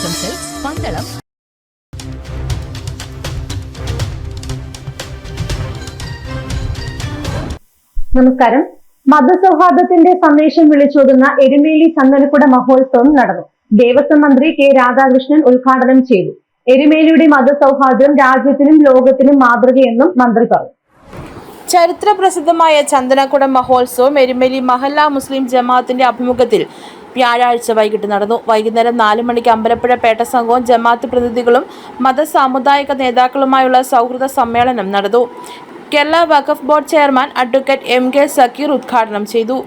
Silks Pandalam. നമസ്കാരം. മതസൗഹാർദ്ദത്തിന്റെ സന്ദേശം വിളിച്ചോതുന്ന എരുമേലി ചന്ദനക്കുട മഹോത്സവം നടന്നു. ദേവസ്വം മന്ത്രി കെ രാധാകൃഷ്ണൻ ഉദ്ഘാടനം ചെയ്തു. എരുമേലിയുടെ മതസൗഹാർദ്ദം രാജ്യത്തിനും ലോകത്തിനും മാതൃകയെന്നും മന്ത്രി പറഞ്ഞു. ചരിത്ര പ്രസിദ്ധമായ ചന്ദനക്കുടം മഹോത്സവം എരുമേലി മഹല്ല മുസ്ലിം ജമാഅത്തിന്റെ ആഭിമുഖ്യത്തിൽ വ്യാഴാഴ്ച വൈകിട്ട് നടന്നു. വൈകുന്നേരം നാല് മണിക്ക് അമ്പലപ്പുഴ പേട്ട സംഘവും ജമാഅത്ത് പ്രതിനിധികളും മത സാമുദായിക നേതാക്കളുമായുള്ള സൗഹൃദ സമ്മേളനം നടന്നു. കേരള വഖഫ് board chairman advocate M K Zakir ഉദ്ഘാടനം ചെയ്തു.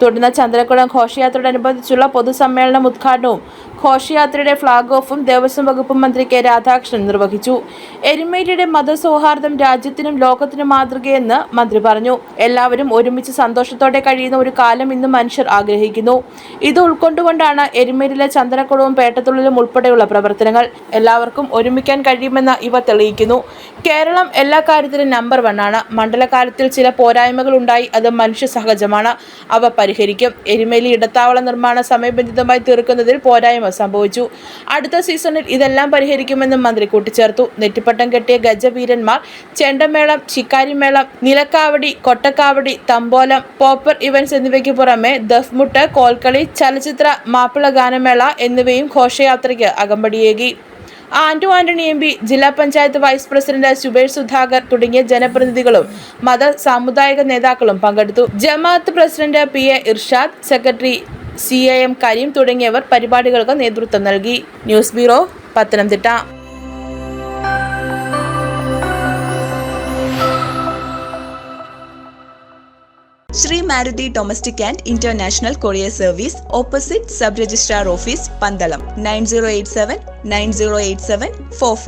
തുടർന്ന് ചന്ദ്രക്കുളം ഘോഷയാത്രയോടനുബന്ധിച്ചുള്ള പൊതുസമ്മേളനം ഉദ്ഘാടനവും ഘോഷയാത്രയുടെ ഫ്ളാഗ് ഓഫും ദേവസ്വം വകുപ്പ് മന്ത്രി കെ രാധാകൃഷ്ണൻ നിർവഹിച്ചു. എരുമേലിയുടെ മതസൗഹാർദ്ദം രാജ്യത്തിനും ലോകത്തിനും മാതൃകയെന്ന് മന്ത്രി പറഞ്ഞു. എല്ലാവരും ഒരുമിച്ച് സന്തോഷത്തോടെ കഴിയുന്ന ഒരു കാലം ഇന്ന് മനുഷ്യർ ആഗ്രഹിക്കുന്നു. ഇത് ഉൾക്കൊണ്ടുകൊണ്ടാണ് എരുമേലിലെ ചന്ദനക്കുളവും പേട്ടത്തുള്ളിലും ഉൾപ്പെടെയുള്ള പ്രവർത്തനങ്ങൾ. എല്ലാവർക്കും ഒരുമിക്കാൻ കഴിയുമെന്ന് ഇവ തെളിയിക്കുന്നു. കേരളം എല്ലാ കാര്യത്തിലും നമ്പർ വൺ ആണ്. മണ്ഡലകാലത്തിൽ ചില പോരായ്മകൾ ഉണ്ടായി അത് മനുഷ്യ സഹജമാണ്. അവ പരിഹരിക്കും. എരുമേലി ഇടത്താവള നിർമ്മാണം സമയബന്ധിതമായി തീർക്കുന്നതിൽ പോരായ്മ സംഭവിച്ചു. അടുത്ത സീസണിൽ ഇതെല്ലാം പരിഹരിക്കുമെന്നും മന്ത്രി കൂട്ടിച്ചേർത്തു. നെറ്റിപ്പട്ടം കെട്ടിയ ഗജവീരന്മാർ ചെണ്ടമേളം ശിക്കാരിമേളം നിലക്കാവടി കൊട്ടക്കാവടി തമ്പോലം പോപ്പർ ഇവന്റ്സ് എന്നിവയ്ക്ക് പുറമെ ദഫ്മുട്ട് കോൽക്കളി ചലച്ചിത്ര മാപ്പിള ഗാനമേള എന്നിവയും ഘോഷയാത്രയ്ക്ക് അകമ്പടിയേകി. ആന്റോ ആന്റണി എം പി ജില്ലാ പഞ്ചായത്ത് വൈസ് പ്രസിഡന്റ് സുബേഷ് സുധാകർ തുടങ്ങിയ ജനപ്രതിനിധികളും മത സാമുദായിക നേതാക്കളും പങ്കെടുത്തു. ജമാഅത്ത് president P A Irshad secretary C I M Kareem തുടങ്ങിയവർ പരിപാടികൾക്ക് നേതൃത്വം നൽകി. News bureau Pathanamthitta. Shri Maruti domestic and international courier service opposite sub registrar office Pandalam nine zero eight seven nine zero eight seven four five.